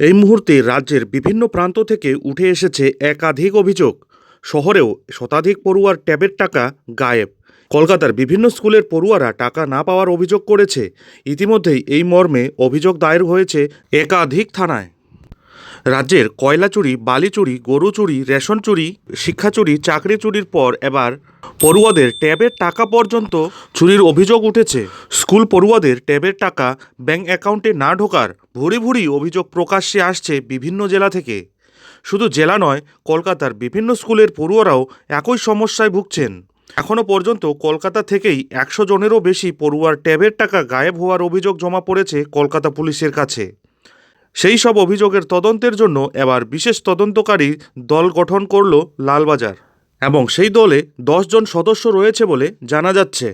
এই মুহূর্তে রাজ্যের বিভিন্ন প্রান্ত থেকে উঠে এসেছে একাধিক অভিযোগ। শহরেও শতাধিক পড়ুয়ার ট্যাবের টাকা গায়েব। কলকাতার বিভিন্ন স্কুলের পড়ুয়ারা টাকা না পাওয়ার অভিযোগ করেছে। ইতিমধ্যেই এই মর্মে অভিযোগ দায়ের হয়েছে একাধিক থানায়। রাজ্যের কয়লা চুরি, বালি চুরি, গরু চুরি, রেশন চুরি, শিক্ষা চুরি, চাকরি চুরির পর এবার পড়ুয়াদের ট্যাবের টাকা পর্যন্ত চুরির অভিযোগ উঠেছে। স্কুল পড়ুয়াদের ট্যাবের টাকা ব্যাংক অ্যাকাউন্টে না ঢোকার ভুরি ভুরি অভিযোগ প্রকাশ্যে আসছে বিভিন্ন জেলা থেকে। শুধু জেলা নয়, কলকাতার বিভিন্ন স্কুলের পড়ুয়ারাও একই সমস্যায় ভুগছেন। এখনও পর্যন্ত কলকাতা থেকেই একশো জনেরও বেশি পড়ুয়ার ট্যাবের টাকা গায়েব হওয়ার অভিযোগ জমা পড়েছে কলকাতা পুলিশের কাছে। সেই সব অভিযোগের তদন্তের জন্য এবার বিশেষ তদন্তকারী দল গঠন করল লালবাজার এবং সেই দলে দশজন সদস্য রয়েছে বলে জানা যাচ্ছে।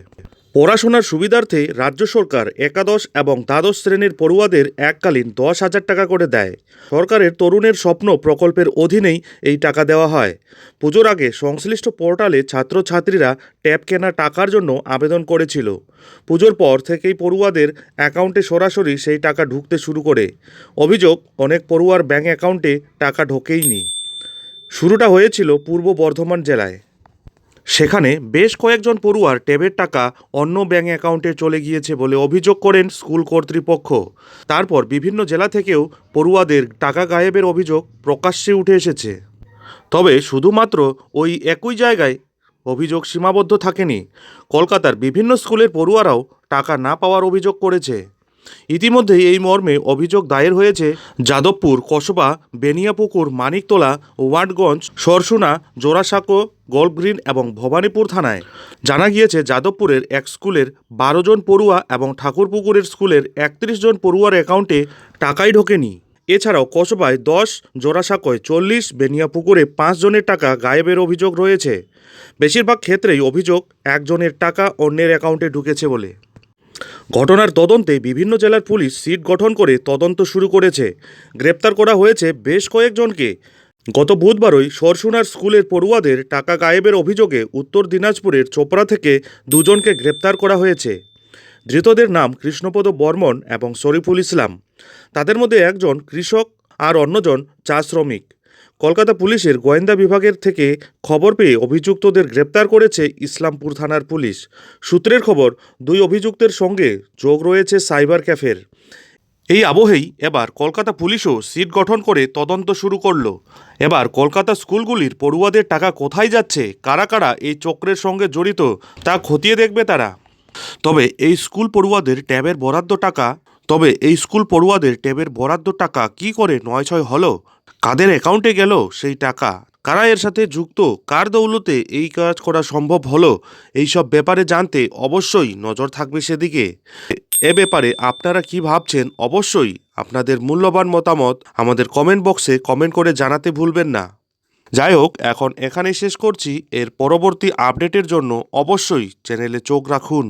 পড়াশোনার সুবিধার্থে রাজ্য সরকার একাদশ এবং দ্বাদশ শ্রেণির পড়ুয়াদের এককালীন দশ হাজার টাকা করে দেয়। সরকারের তরুণের স্বপ্ন প্রকল্পের অধীনেই এই টাকা দেওয়া হয়। পুজোর আগে সংশ্লিষ্ট পোর্টালে ছাত্রছাত্রীরা ট্যাব কেনা টাকার জন্য আবেদন করেছিল। পুজোর পর থেকেই পড়ুয়াদের অ্যাকাউন্টে সরাসরি সেই টাকা ঢুকতে শুরু করে। অভিযোগ, অনেক পড়ুয়ার ব্যাঙ্ক অ্যাকাউন্টে টাকা ঢোকেইনি। শুরুটা হয়েছিল পূর্ব বর্ধমান জেলায়। সেখানে বেশ কয়েকজন পড়ুয়ার ট্যাবের টাকা অন্য ব্যাঙ্ক অ্যাকাউন্টে চলে গিয়েছে বলে অভিযোগ করেন স্কুল কর্তৃপক্ষ। তারপর বিভিন্ন জেলা থেকেও পড়ুয়াদের টাকা গায়েবের অভিযোগ প্রকাশ্যে উঠে এসেছে। তবে শুধুমাত্র ওই একই জায়গায় অভিযোগ সীমাবদ্ধ থাকেনি। কলকাতার বিভিন্ন স্কুলের পড়ুয়ারাও টাকা না পাওয়ার অভিযোগ করেছে। ইতিমধ্যেই এই মর্মে অভিযোগ দায়ের হয়েছে যাদবপুর, কসবা, বেনিয়াপুকুর, মানিকতলা, ওয়ার্ডগঞ্জ, সরসুনা, জোড়াসাঁকো গল্ফ গ্রিন এবং ভবানীপুর থানায়। জানা গিয়েছে যাদবপুরের এক স্কুলের বারো জন পড়ুয়া এবং ঠাকুরপুকুরের স্কুলের একত্রিশ জন পড়ুয়ার অ্যাকাউন্টে টাকাই ঢোকেনি। এছাড়াও কসবায় দশ, জোড়াসাঁকোয় চল্লিশ, বেনিয়াপুকুরে পাঁচ জনের টাকা গায়েবের অভিযোগ রয়েছে। বেশিরভাগ ক্ষেত্রেই অভিযোগ একজনের টাকা অন্যের অ্যাকাউন্টে ঢুকেছে বলে। ঘটনার তদন্তে বিভিন্ন জেলার পুলিশ সিট গঠন করে তদন্ত শুরু করেছে। গ্রেপ্তার করা হয়েছে বেশ কয়েকজনকে। গত বুধবারই সরসুনার স্কুলের পড়ুয়াদের টাকা গায়েবের অভিযোগে উত্তর দিনাজপুরের চোপড়া থেকে দুজনকে গ্রেপ্তার করা হয়েছে। ধৃতদের নাম কৃষ্ণপদ বর্মন এবং শরীফুল ইসলাম। তাদের মধ্যে একজন কৃষক আর অন্যজন চা শ্রমিক। কলকাতা পুলিশের গোয়েন্দা বিভাগের থেকে খবর পেয়ে অভিযুক্তদের গ্রেপ্তার করেছে ইসলামপুর থানার পুলিশ। সূত্রের খবর, দুই অভিযুক্তের সঙ্গে যোগ রয়েছে সাইবার ক্যাফের। এই আবহেই এবার কলকাতা পুলিশও সিট গঠন করে তদন্ত শুরু করল। এবার কলকাতা স্কুলগুলির পড়ুয়াদের টাকা কোথায় যাচ্ছে, কারা কারা এই চক্রের সঙ্গে জড়িত, তা খতিয়ে দেখবে তারা। তবে এই স্কুল পড়ুয়াদের ট্যাবের বরাদ্দ টাকা, তবে এই স্কুল পড়ুয়াদের ট্যাবের বরাদ্দ টাকা কি করে নয় ছয় হলো কাদের অ্যাকাউন্টে গেল সেই টাকা? কারা এর সাথে যুক্ত? কার দৌলতে এই কাজ করা সম্ভব হলো? এইসব ব্যাপারে জানতে অবশ্যই নজর থাকবে সেদিকে। এ ব্যাপারে আপনারা কি ভাবছেন? অবশ্যই আপনাদের মূল্যবান মতামত আমাদের কমেন্ট বক্সে কমেন্ট করে জানাতে ভুলবেন না। যাই হোক, এখন এখানেই শেষ করছি। এর পরবর্তী আপডেটের জন্য অবশ্যই চ্যানেলে চোখ রাখুন।